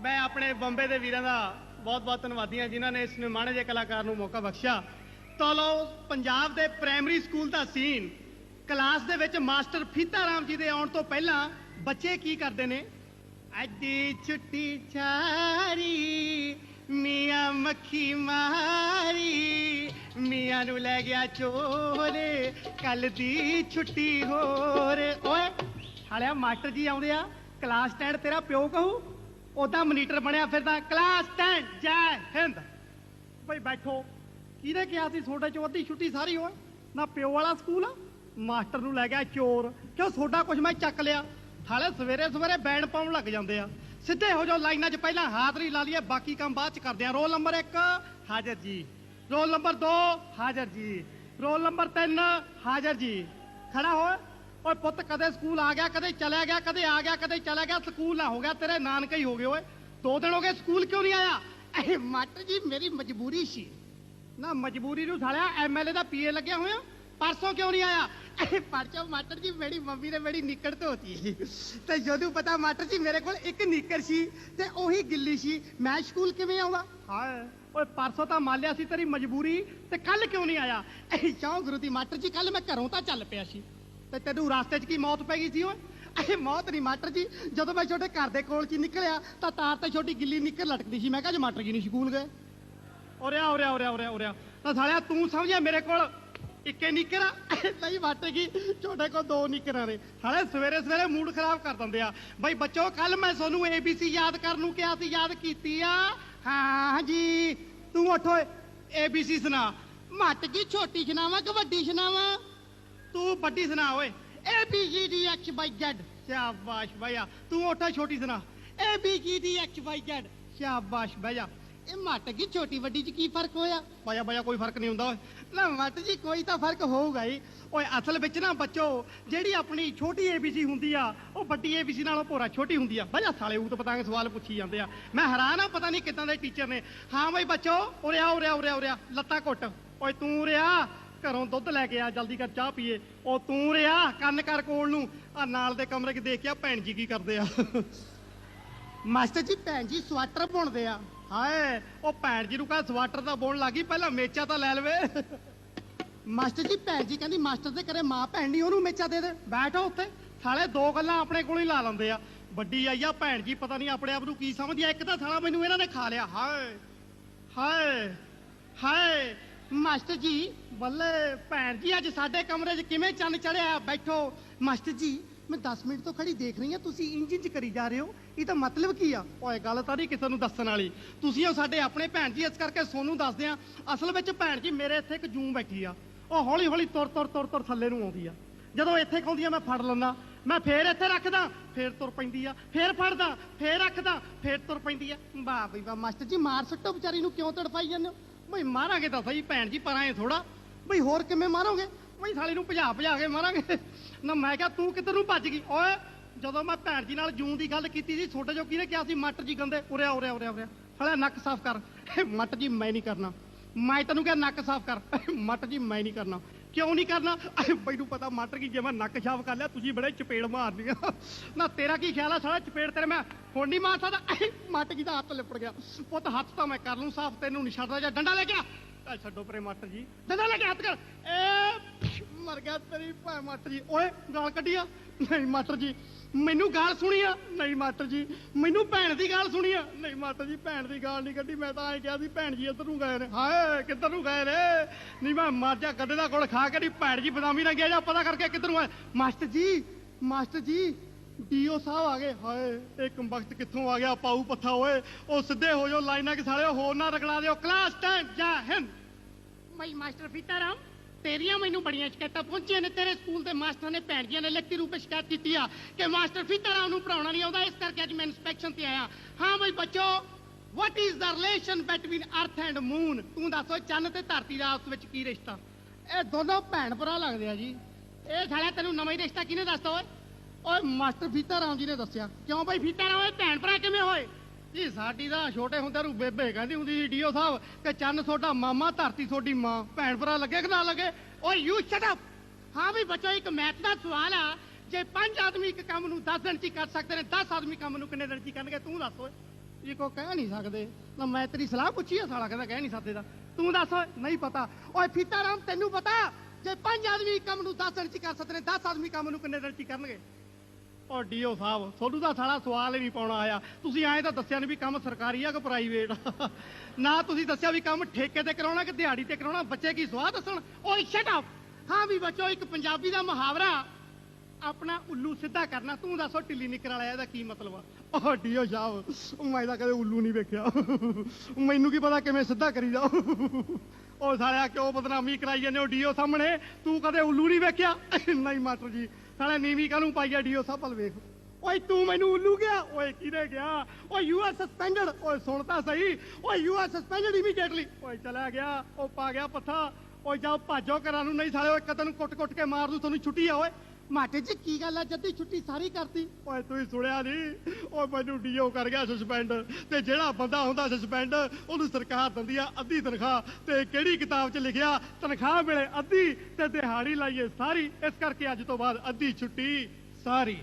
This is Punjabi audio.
ਮੈਂ ਆਪਣੇ ਬੰਬੇ ਦੇ ਵੀਰਾਂ ਦਾ ਬਹੁਤ ਬਹੁਤ ਧੰਨਵਾਦੀ ਹਾਂ, ਜਿਨ੍ਹਾਂ ਨੇ ਇਸ ਨਿਮਾਣੇ ਜਿਹੇ ਕਲਾਕਾਰ ਨੂੰ ਮੌਕਾ ਬਖਸ਼ਿਆ। ਤਾਂ ਲਓ, ਪੰਜਾਬ ਦੇ ਪ੍ਰਾਇਮਰੀ ਸਕੂਲ ਦਾ ਸੀਨ ਕਲਾਸ ਦੇ ਵਿੱਚ ਮਾਸਟਰ ਫੀਤਾ ਰਾਮ ਜੀ ਦੇ ਆਉਣ ਤੋਂ ਪਹਿਲਾਂ ਬੱਚੇ ਕੀ ਕਰਦੇ ਨੇ? ਅੱਡੀ ਛੁੱਟੀ ਛਾਰੀ, ਮੀਆਂ ਮੱਖੀ ਮਾਰੀ, ਮੀਆਂ ਨੂੰ ਲੈ ਗਿਆ ਚੋਰੇ, ਕੱਲ ਦੀ ਛੁੱਟੀ ਹੋਰ। ਓਏ ਹਾਲਿਆ ਮਾਸਟਰ ਜੀ ਆਉਂਦੇ ਆ ਕਲਾਸ ਸਟੈਂਡ ਤੇਰਾ ਪਿਓ ਕਹੂ? ਉਦਾਂ ਮਨੀਟਰ ਬਣਿਆ ਫਿਰਦਾ। ਕਲਾਸ ਸਟੈਂਡ ਜੈ ਹਿੰਦ। ਬਈ ਬੈਠੋ। ਕਿਹਨੇ ਕਿਹਾ ਸੀ ਤੁਹਾਡੇ ਚੋਂ ਅੱਧੀ ਛੁੱਟੀ ਸਾਰੀ ਹੋਏ? ਨਾ ਪਿਓ ਵਾਲਾ ਸਕੂਲ ਮਾਸਟਰ ਨੂੰ ਲੈ ਗਿਆ ਚੋਰ। ਕਿਉਂ ਤੁਹਾਡਾ ਕੁਝ ਮੈਂ ਚੱਕ ਲਿਆ? ਹਾਲੇ ਸਵੇਰੇ ਸਵੇਰੇ ਬੈਂਡ ਪਾਉਣ ਲੱਗ ਜਾਂਦੇ ਆ। ਸਿੱਧੇ ਹੋ ਜਾਓ ਲਾਈਨਾਂ 'ਚ, ਪਹਿਲਾਂ ਹਾਜ਼ਰੀ ਲਾ ਲਈਏ, ਬਾਕੀ ਕੰਮ ਬਾਅਦ 'ਚ ਕਰਦੇ ਆ। ਰੋਲ ਨੰਬਰ 1 ਹਾਜ਼ਰ ਜੀ। ਰੋਲ ਨੰਬਰ 2 ਹਾਜ਼ਰ ਜੀ। ਰੋਲ ਨੰਬਰ 3 ਹਾਜ਼ਰ ਜੀ। ਖੜਾ ਹੋ ਓਏ ਪੁੱਤ ਕਦੇ ਸਕੂਲ ਆ ਗਿਆ ਕਦੇ ਚਲਿਆ ਗਿਆ ਕਦੇ ਆ ਗਿਆ ਕਦੇ ਚਲਾ ਗਿਆ ਸਕੂਲ ਨਾ ਹੋ ਗਿਆ ਤੇਰੇ ਨਾਨਕੇ ਹੀ ਹੋ ਗਏ ਓਏ। ਦੋ ਦਿਨ ਹੋ ਗਏ ਸਕੂਲ ਕਿਉਂ ਨਹੀਂ ਆਇਆ? ਇਹ ਮਾਸਟਰ ਜੀ ਮੇਰੀ ਮਜਬੂਰੀ ਸੀ। ਨਾ ਮਜਬੂਰੀ ਨੂੰ ਸਾਲਿਆ ਐਮਐਲਏ ਦਾ ਪੀਏ ਲੱਗਿਆ ਹੋਇਆ ਪਰਸੋਂ ਕਿਉਂ ਨਹੀਂ ਆਇਆ? ਇਹ ਪਰਚੋ ਮਾਸਟਰ ਜੀ ਮੇਰੀ ਮੰਮੀ ਨੇ ਮੇਰੀ ਨਿੱਕੜ ਧੋਤੀ ਸੀ। ਤੇ ਜਦੋਂ ਪਤਾ ਮਾਸਟਰ ਜੀ ਮੇਰੇ ਕੋਲ ਇੱਕ ਨਿੱਕਰ ਸੀ ਤੇ ਉਹੀ ਗਿੱਲੀ ਸੀ ਮੈਂ ਸਕੂਲ ਕਿਵੇਂ ਆਵਾਂ ਹਾਏ ਓਏ ਪਰਸੋਂ ਤਾਂ ਮੰਨ ਲਿਆ ਸੀ ਤੇਰੀ ਮਜਬੂਰੀ ਤੇ ਕੱਲ ਕਿਉਂ ਨਹੀਂ ਆਇਆ? ਇਹ ਕਿਉਂ ਗੁਰੂ ਦੀ ਮਾਸਟਰ ਜੀ ਕੱਲ ਮੈਂ ਘਰੋਂ ਤਾਂ ਚੱਲ ਪਿਆ ਸੀ। ਤੇ ਤੈਨੂੰ ਰਸਤੇ 'ਚ ਕੀ ਮੌਤ ਪੈ ਗਈ ਸੀ ਓਏ? ਇਹ ਮੌਤ ਨਹੀਂ ਮਾਟਰ ਜੀ। ਜਦੋਂ ਮੈਂ ਛੋਟੇ ਘਰ ਦੇ ਕੋਲ 'ਚ ਨਿਕਲਿਆ, ਤਾਂ ਤਾਰ ਤੇ ਛੋਟੀ ਗਿੱਲੀ ਨਿੱਕਰ ਲਟਕਦੀ ਸੀ। ਮੈਂ ਕਿਹਾ, ਜੇ ਮਾਸਟਰ ਜੀ ਨਹੀਂ ਸਕੂਲ ਗਏ? ਉਰਿਆ ਉਰਿਆ ਉਰਿਆ ਉਰਿਆ ਉਰਿਆ ਤਾਂ ਸਾਲਿਆ, ਤੂੰ ਸਮਝਿਆ ਮੇਰੇ ਕੋਲ ਇੱਕੇ ਨਿੱਕਰ ਨਹੀਂ ਵਾਟੇਗੀ ਛੋਟੇ ਕੋਲ ਦੋ ਨਿਕਰਾਂ ਨੇ। ਸਾਲੇ ਸਵੇਰੇ ਸਵੇਰੇ ਮੂਡ ਖਰਾਬ ਕਰ ਦਿੰਦੇ ਆ। ਬਈ ਬੱਚੋ ਕੱਲ ਮੈਂ ਤੁਹਾਨੂੰ ABC ਯਾਦ ਕਰਨ ਨੂੰ ਕਿਹਾ ਸੀ, ਯਾਦ ਕੀਤੀ ਆ? ਹਾਂ ਜੀ, ਤੂੰ ਉੱਠ ਓਏ। ABC ਸੁਣਾ। ਮੱਟ ਜੀ, ਛੋਟੀ ਸੁਣਾਵਾਂ ਕਿ ਵੱਡੀ ਸੁਣਾਵਾਂ? ਤੂੰ ਵੱਡੀ ਸੁਣਾ ਓਏ। A B C D X Y Z ਸ਼ਾਬਾਸ਼ ਭਈਆ ਤੂੰ ਉੱਠ ਛੋਟੀ ਸੁਣਾ। A B C D X Y Z ਸ਼ਾਬਾਸ਼ ਭਈਆ ਇਹ ਮੱਟ ਕੀ ਛੋਟੀ ਵੱਡੀ ਚ ਕੀ ਫ਼ਰਕ ਹੋਇਆ? ਭਈਆ ਭਈਆ ਕੋਈ ਫ਼ਰਕ ਨਹੀਂ ਹੁੰਦਾ ਓਏ। ਨਾ ਮੱਟ ਜੀ ਕੋਈ ਤਾਂ ਫ਼ਰਕ ਹੋਊਗਾ ਹੀ ਓਏ ਅਸਲ ਵਿੱਚ ਨਾ ਬੱਚੋ ਜਿਹੜੀ ਆਪਣੀ ਛੋਟੀ ABC ਹੁੰਦੀ ਆ ਉਹ ਵੱਡੀ ABC ਨਾਲੋਂ ਭੋਰਾ ਛੋਟੀ ਹੁੰਦੀ ਆ। ਭਈਆ ਸਾਲੇ ਉਹ ਤਾਂ ਪਤਾਂਗੇ ਸਵਾਲ ਪੁੱਛੀ ਜਾਂਦੇ ਆ। ਮੈਂ ਹੈਰਾਨ ਆ ਪਤਾ ਨਹੀਂ ਕਿੱਦਾਂ ਦੇ ਟੀਚਰ ਨੇ। ਹਾਂ ਬਈ ਬੱਚੋ ਉਰਿਆ ਉਰਿਆ ਉਰਿਆ ਉਰਿਆ ਲੱਤਾਂ ਘੁੱਟ। ਓਏ ਤੂੰ ਉਰਿਆ ਘਰੋਂ ਦੁੱਧ ਲੈ ਕੇ ਆ ਜਲਦੀ ਕਰ ਚਾਹ ਪੀਏ। ਉਹ ਤੂੰ ਰਿਆ ਕੰਨ ਕਰ ਕੋਲ ਨੂੰ। ਆ ਨਾਲ ਦੇ ਕਮਰੇ 'ਚ ਦੇਖ ਕੇ ਆ ਭੈਣ ਜੀ ਕੀ ਕਰਦੇ ਆ। ਮਾਸਟਰ ਜੀ ਭੈਣ ਜੀ ਸਵਾਟਰ ਬੁਣਦੇ ਆ। ਹਾਏ ਉਹ ਭੈਣ ਜੀ ਨੂੰ ਕਹ ਸਵਾਟਰ ਦਾ ਬੁਣ ਲੱਗੀ ਪਹਿਲਾਂ ਮੇਚਾ ਤਾਂ ਲੈ ਲਵੇ। ਮਾਸਟਰ ਜੀ ਭੈਣ ਜੀ ਕਹਿੰਦੀ ਮਾਸਟਰ ਦੇ ਘਰੇ ਮਾਂ ਭੈਣ ਨਹੀਂ ਉਹਨੂੰ ਮੇਚਾ ਦੇ ਦੇ। ਬੈਠੋ ਉੱਥੇ। ਸਾਲੇ ਦੋ ਗੱਲਾਂ ਆਪਣੇ ਕੋਲ ਹੀ ਲਾ ਲੈਂਦੇ ਆ। ਵੱਡੀ ਆਈ ਆ ਭੈਣ ਜੀ ਪਤਾ ਨਹੀਂ ਆਪਣੇ ਆਪ ਨੂੰ ਕੀ ਸਮਝਦੀ ਆ। ਇੱਕ ਤਾਂ ਸਾਲਾ ਮੈਨੂੰ ਇਹਨਾਂ ਨੇ ਖਾ ਲਿਆ। ਹਾਏ ਹਾਏ ਹਾਏ। ਮਾਸਟਰ ਜੀ, ਬੱਲੇ ਭੈਣ ਜੀ, ਅੱਜ ਸਾਡੇ ਕਮਰੇ 'ਚ ਕਿਵੇਂ ਚੰਨ ਚੜਿਆ? ਬੈਠੋ। ਮਾਸਟਰ ਜੀ, ਮੈਂ 10 ਮਿੰਟ ਤੋਂ ਖੜੀ ਦੇਖ ਰਹੀ ਹਾਂ, ਤੁਸੀਂ ਇੰਜ ਇੰਜ ਕਰੀ ਜਾ ਰਹੇ ਹੋ। ਇਹ ਤਾਂ ਮਤਲਬ ਕੀ ਆ? ਓਏ, ਗੱਲ ਤਾਂ ਨਹੀਂ ਕਿਸੇ ਨੂੰ ਦੱਸਣ ਵਾਲੀ। ਤੁਸੀਂ ਉਹ ਸਾਡੇ ਆਪਣੇ ਭੈਣ ਜੀ, ਇਸ ਕਰਕੇ ਸੋਨੂੰ ਦੱਸਦੇ ਆ, ਅਸਲ ਵਿੱਚ ਭੈਣ ਜੀ, ਮੇਰੇ ਇੱਥੇ ਇੱਕ ਜੂੰ ਬੈਠੀ ਆ। ਉਹ ਹੌਲੀ ਹੌਲੀ ਤੁਰ ਤੁਰ ਤੁਰ ਤੁਰ ਥੱਲੇ ਨੂੰ ਆਉਂਦੀ ਆ। ਜਦੋਂ ਇੱਥੇ ਖਾਉਂਦੀ ਆ, ਮੈਂ ਫੜ ਲੈਂਦਾ। ਮੈਂ ਫੇਰ ਇੱਥੇ ਰੱਖਦਾ, ਫੇਰ ਤੁਰ ਪੈਂਦੀ ਆ। ਫੇਰ ਫੜਦਾ, ਫੇਰ ਰੱਖਦਾ, ਫੇਰ ਤੁਰ ਪੈਂਦੀ ਆ। ਵਾਹ ਬਈ ਵਾਹ, ਮਾਸਟਰ ਜੀ, ਮਾਰ ਸੱਟੋ ਵਿਚਾਰੀ ਨੂੰ ਕਿਉਂ ਤੜਫਾਈ ਜਾਂਦੇ ਹੋ? ਬਈ ਮਾਰਾਂਗੇ ਤਾਂ ਸਹੀ ਭੈਣ ਜੀ, ਪਰਾਂ ਐ ਥੋੜਾ ਬਈ ਹੋਰ ਕਿਵੇਂ ਮਾਰੋਗੇ? ਬਈ ਸਾਲੀ ਨੂੰ ਭਜਾ ਭਜਾ ਕੇ ਮਾਰਾਂਗੇ। ਨਾ ਮੈਂ ਕਿਹਾ ਤੂੰ ਕਿੱਧਰ ਨੂੰ ਭੱਜ ਗਈ? ਓਏ, ਜਦੋਂ ਮੈਂ ਭੈਣ ਜੀ ਨਾਲ ਜੂਨ ਦੀ ਗੱਲ ਕੀਤੀ ਸੀ, ਛੋਟੇ ਜੋ ਕਿਹਨੇ ਕਿਹਾ ਸੀ, ਮੱਟ ਜੀ ਗੰਦੇ, ਉਰਿਆ ਉਰਿਆ ਉਰਿਆ ਉਰਿਆ। ਸਾਲਾ ਨੱਕ ਸਾਫ਼ ਕਰ। ਮੱਟ ਜੀ, ਮੈਂ ਨਹੀਂ ਕਰਨਾ। ਮੈਂ ਤੈਨੂੰ ਕਿਹਾ ਨੱਕ ਸਾਫ਼ ਕਰ। ਮੱਟ ਜੀ, ਮੈਂ ਨਹੀਂ ਕਰਨਾ। ਕਿਉਂ ਨਹੀਂ ਕਰਨਾ? ਮੈਨੂੰ ਪਤਾ ਮਾਟਰ ਕੀ ਜੇ ਮੈਂ ਨੱਕ ਛਾਪ ਕਰ ਲਿਆ, ਤੁਸੀਂ ਬੜੇ ਚਪੇੜ ਮਾਰਨੀ ਆ ਨਾ, ਤੇਰਾ ਕੀ ਖਿਆਲ ਆ? ਸਾਲਾ ਚਪੇੜ ਤੇਰੇ ਮੈਂ ਹੁਣ ਨਹੀਂ ਮਾਰ ਸਕਦਾ। ਮੱਟ ਜੀ ਦਾ ਹੱਥ ਲਿਪੜ ਗਿਆ। ਪੁੱਤ, ਹੱਥ ਤਾਂ ਮੈਂ ਕਰ ਲੂੰ ਸਾਫ਼ ਤੈਨੂੰ ਨਹੀਂ ਛੱਡਦਾ ਜਾਂ ਡੰਡਾ ਲੈ ਕੇ ਆ। ਆ ਛੱਡੋ ਪਰੇ ਮਾਟਰ ਜੀ। ਡੰਡਾ ਲੈ ਕੇ ਹੱਥ ਕਰ। ਏ ਮਰ ਗਿਆ ਤੇਰੀ ਭੈ ਮੱਟ ਜੀ। ਓਏ, ਗਾਲ ਕੱਢੀ ਆ। ਨਹੀਂ, ਮਾਸਟਰ ਜੀ ਮੈਨੂੰ ਗਾਲ ਸੁਣੀ ਆ ਨਹੀਂ ਮਾਸਟਰ ਜੀ, ਮੈਨੂੰ ਭੈਣ ਦੀ ਗਾਲ ਸੁਣੀ ਆ ਨਹੀਂ ਮਾਸਟਰ ਜੀ, ਭੈਣ ਦੀ ਗਾਲ ਨਹੀਂ ਕੱਢੀ, ਮੈਂ ਤਾਂ ਐਂ ਕਿਹਾ ਸੀ, ਭੈਣ ਜੀ ਇੱਧਰ ਨੂੰ ਗਏ ਨੇ। ਹਾਏ, ਕਿੱਧਰ ਨੂੰ ਗਏ ਨੇ? ਨਹੀਂ ਮੈਂ ਮਰ ਜਾ ਦਾ ਕੋਲ ਖਾ ਕੇ ਨਹੀਂ ਭੈਣ ਜੀ ਬਦਾਮੀ ਨਾ ਗਿਆ ਜਾਂ, ਪਤਾ ਕਰਕੇ ਕਿੱਧਰ ਨੂੰ ਆਏ? ਮਾਸਟਰ ਜੀ ਮਾਸਟਰ ਜੀ, ਡੀਓ ਸਾਹਿਬ ਆ ਗਏ। ਹਾਏ ਇੱਕ ਵਕਤ ਕਿੱਥੋਂ ਆ ਗਿਆ? ਪਾਉ ਪੱਥਾ ਓਏ, ਉਹ ਸਿੱਧੇ ਹੋ ਜਾਓ, ਲਾਈਨਾਂ ਕਿ ਸਾਲੇ ਹੋਰ ਨਾ ਰਗੜਾ ਦਿਓ। ਕਲਾਸ ਟਾਈਮ ਜਾ ਹਿੰਦ! ਮੈਂ ਮਾਸਟਰ ਫੀਤਾਰਾਮ ਤੇਰੀਆਂ ਮੈਨੂੰ ਬੜੀਆਂ ਸ਼ਿਕਾਇਤਾਂ ਪਹੁੰਚੀਆਂ ਨੇ, ਤੇਰੇ ਸਕੂਲ ਦੇ ਮਾਸਟਰ ਨੇ ਭੈਣ ਜੀਆਂ ਨੇ ਲਿਖਤੀ ਰੂਪ ਵਿੱਚ ਸ਼ਿਕਾਇਤ ਕੀਤੀ ਆ ਕਿ ਮਾਸਟਰ ਫੀਤਾਰਾਮ ਨੂੰ ਪੜਾਉਣਾ ਨਹੀਂ ਆਉਂਦਾ, ਇਸ ਕਰਕੇ ਅੱਜ ਮੈਂ ਇਨਸਪੈਕਸ਼ਨ ਤੇ ਆਇਆ। ਹਾਂ ਬਈ ਬੱਚੋ what is the relation between earth and moon ਤੂੰ ਦੱਸੋ ਚੰਨ ਤੇ ਧਰਤੀ ਦਾ ਆਪਸ ਵਿੱਚ ਕੀ ਰਿਸ਼ਤਾ? ਇਹ ਦੋਨੋਂ ਭੈਣ ਭਰਾ ਲੱਗਦੇ ਆ ਜੀ। ਇਹ ਸਾਲਿਆ ਤੈਨੂੰ ਨਵਾਂ ਹੀ ਰਿਸ਼ਤਾ ਕਿਹਨੇ ਦੱਸਦਾ ਓਏ? ਓਏ, ਮਾਸਟਰ ਫੀਤਾਰਾਮ ਜੀ ਨੇ ਦੱਸਿਆ। ਕਿਉਂ ਬਈ ਫੀਤਾਰਾਮ ਇਹ ਭੈਣ ਭਰਾ ਕਿਵੇਂ ਹੋਏ? ਜੀ ਸਾਡੀ ਤਾਂ ਛੋਟੇ ਹੁੰਦੇ ਨੂੰ ਬੇਬੇ ਕਹਿੰਦੀ ਹੁੰਦੀ ਸੀ ਡੀਓ ਸਾਹਿਬ ਤੇ ਚੰਨ ਤੁਹਾਡਾ ਮਾਮਾ ਧਰਤੀ ਤੁਹਾਡੀ ਮਾਂ। ਭੈਣ ਭਰਾ ਲੱਗੇ ਕਿ ਨਾ ਲੱਗੇ? ਓਏ ਯੂ ਸ਼ਟ ਅਪ ਹਾਂ ਵੀ ਬੱਚੋ ਇੱਕ ਮੈਥ ਦਾ ਸਵਾਲ ਆ। ਜੇ ਪੰਜ ਆਦਮੀ ਇੱਕ ਕੰਮ ਨੂੰ 10 ਦਿਨ ਚ ਹੀ ਕਰ ਸਕਦੇ ਨੇ 10 ਆਦਮੀ ਕੰਮ ਨੂੰ ਕਿੰਨੇ ਦਿਨ ਚ ਹੀ ਕਰਨਗੇ? ਤੂੰ ਦੱਸ ਓਏ। ਇਹ ਕੋ ਕਹਿ ਨਹੀਂ ਸਕਦੇ ਨਾ ਮੈਂ ਤੇਰੀ ਸਲਾਹ ਪੁੱਛੀ ਆ ਸਾਲਾ ਕਹਿੰਦਾ ਕਹਿ ਨਹੀਂ ਸਕਦੇ ਦਾ ਤੂੰ ਦੱਸ ਓਏ, ਨਹੀਂ ਪਤਾ। ਓਏ ਫੀਤਾ ਰਾਮ ਤੈਨੂੰ ਪਤਾ? ਜੇ ਪੰਜ ਆਦਮੀ ਇੱਕ ਕੰਮ ਨੂੰ 10 ਦਿਨ ਚ ਕਰ ਸਕਦੇ ਨੇ 10 ਆਦਮੀ ਕੰਮ ਨੂੰ ਕਿੰਨੇ ਦਿਨ ਚ ਕਰਨਗੇ? ਓ ਡੀਓ ਸਾਹਿਬ ਤੁਹਾਨੂੰ ਤਾਂ ਸਾਲਾ ਸਵਾਲ ਹੀ ਨਹੀਂ ਪਾਉਣਾ ਆਇਆ। ਤੁਸੀਂ ਐਂ ਤਾਂ ਦੱਸਿਆ ਨਹੀਂ ਵੀ ਕੰਮ ਸਰਕਾਰੀ ਆ ਕਿ ਪ੍ਰਾਈਵੇਟ ਨਾ ਤੁਸੀਂ ਦੱਸਿਆ ਵੀ ਕੰਮ ਠੇਕੇ ਤੇ ਕਰਾਉਣਾ ਕਿ ਦਿਹਾੜੀ ਤੇ ਕਰਾਉਣਾ? ਬੱਚੇ ਕੀ ਸਵਾਹ ਦੱਸਣ? ਓਏ ਸ਼ਟ ਅਪ ਹਾਂ ਵੀ ਬੱਚੋ, ਇੱਕ ਪੰਜਾਬੀ ਦਾ ਮੁਹਾਵਰਾ। ਆਪਣਾ ਉੱਲੂ ਸਿੱਧਾ ਕਰਨਾ। ਤੂੰ ਦੱਸੋ ਢਿੱਲੀ ਨਿਕਰ ਵਾਲਾ, ਇਹਦਾ ਕੀ ਮਤਲਬ ਆ? ਓ ਡੀਓ ਸਾਹਿਬ ਮੈਂ ਤਾਂ ਕਦੇ ਉੱਲੂ ਨਹੀਂ ਵੇਖਿਆ। ਮੈਨੂੰ ਕੀ ਪਤਾ ਕਿਵੇਂ ਸਿੱਧਾ ਕਰੀ ਕਰੀਦਾ ਉਹ ਸਾਲਿਆ ਕਿਉਂ ਬਦਨਾਮੀ ਕਰਾਈ ਜਾਂਦੇ ਹੋ ਡੀਓ ਸਾਹਮਣੇ? ਤੂੰ ਕਦੇ ਉੱਲੂ ਨਹੀਂ ਵੇਖਿਆ? ਨਹੀਂ, ਮਾਸਟਰ ਜੀ। ਸਾਲੇ ਨੀਵੀਂ ਕਾਹਨੂੰ ਪਾਈ ਆ ਡੀਓ ਸਾਹਿਬ ਵੱਲ ਵੇਖ। ਓਏ ਤੂੰ ਮੈਨੂੰ ਉੱਲੂ ਗਿਆ? ਓਏ ਕਿਹਨੇ ਗਿਆ? ਓਏ ਯੂ ਆਰ ਸਸਪੈਂਡਡ। ਓਏ ਸੁਣ ਤਾਂ ਸਹੀ। ਓਏ ਯੂ ਆਰ ਸਸਪੈਂਡਡ ਇਮੀਡੀਏਟਲੀ ਓਏ ਚਲਾ ਗਿਆ। ਉਹ ਪਾ ਗਿਆ ਪੱਥਾ ਓਏ ਜਾਓ ਭਾਜੋ ਘਰਾਂ ਨੂੰ। ਨਹੀਂ ਸਾਲੇ ਓਏ ਕਤਨ ਕੁੱਟ-ਕੁੱਟ ਕੇ ਮਾਰ ਦੂ, ਤੁਹਾਨੂੰ ਛੁੱਟੀ ਆ ਓਏ। ਮਾਟੇ ਜੀ, ਕੀ ਗੱਲ ਆ? ਜੱਦੀ ਛੁੱਟੀ ਸਾਰੀ ਕਰਤੀ। ਓਏ, ਤੂੰ ਸੁਣਿਆ ਨਹੀਂ? ਓਏ, ਮੈਨੂੰ ਡੀਓ ਕਰ ਗਿਆ ਸਸਪੈਂਡ ਤੇ ਜਿਹੜਾ ਬੰਦਾ ਹੁੰਦਾ ਸਸਪੈਂਡ ਉਹਨੂੰ ਸਰਕਾਰ ਦਿੰਦੀ ਆ ਅੱਧੀ ਤਨਖਾਹ। ਤੇ ਕਿਹੜੀ ਕਿਤਾਬ 'ਚ ਲਿਖਿਆ, ਤਨਖਾਹ ਮਿਲੇ ਅੱਧੀ ਤੇ ਦਿਹਾੜੀ ਲਾਈਏ ਸਾਰੀ। ਇਸ ਕਰਕੇ ਅੱਜ ਤੋਂ ਬਾਅਦ ਅੱਧੀ ਛੁੱਟੀ ਸਾਰੀ।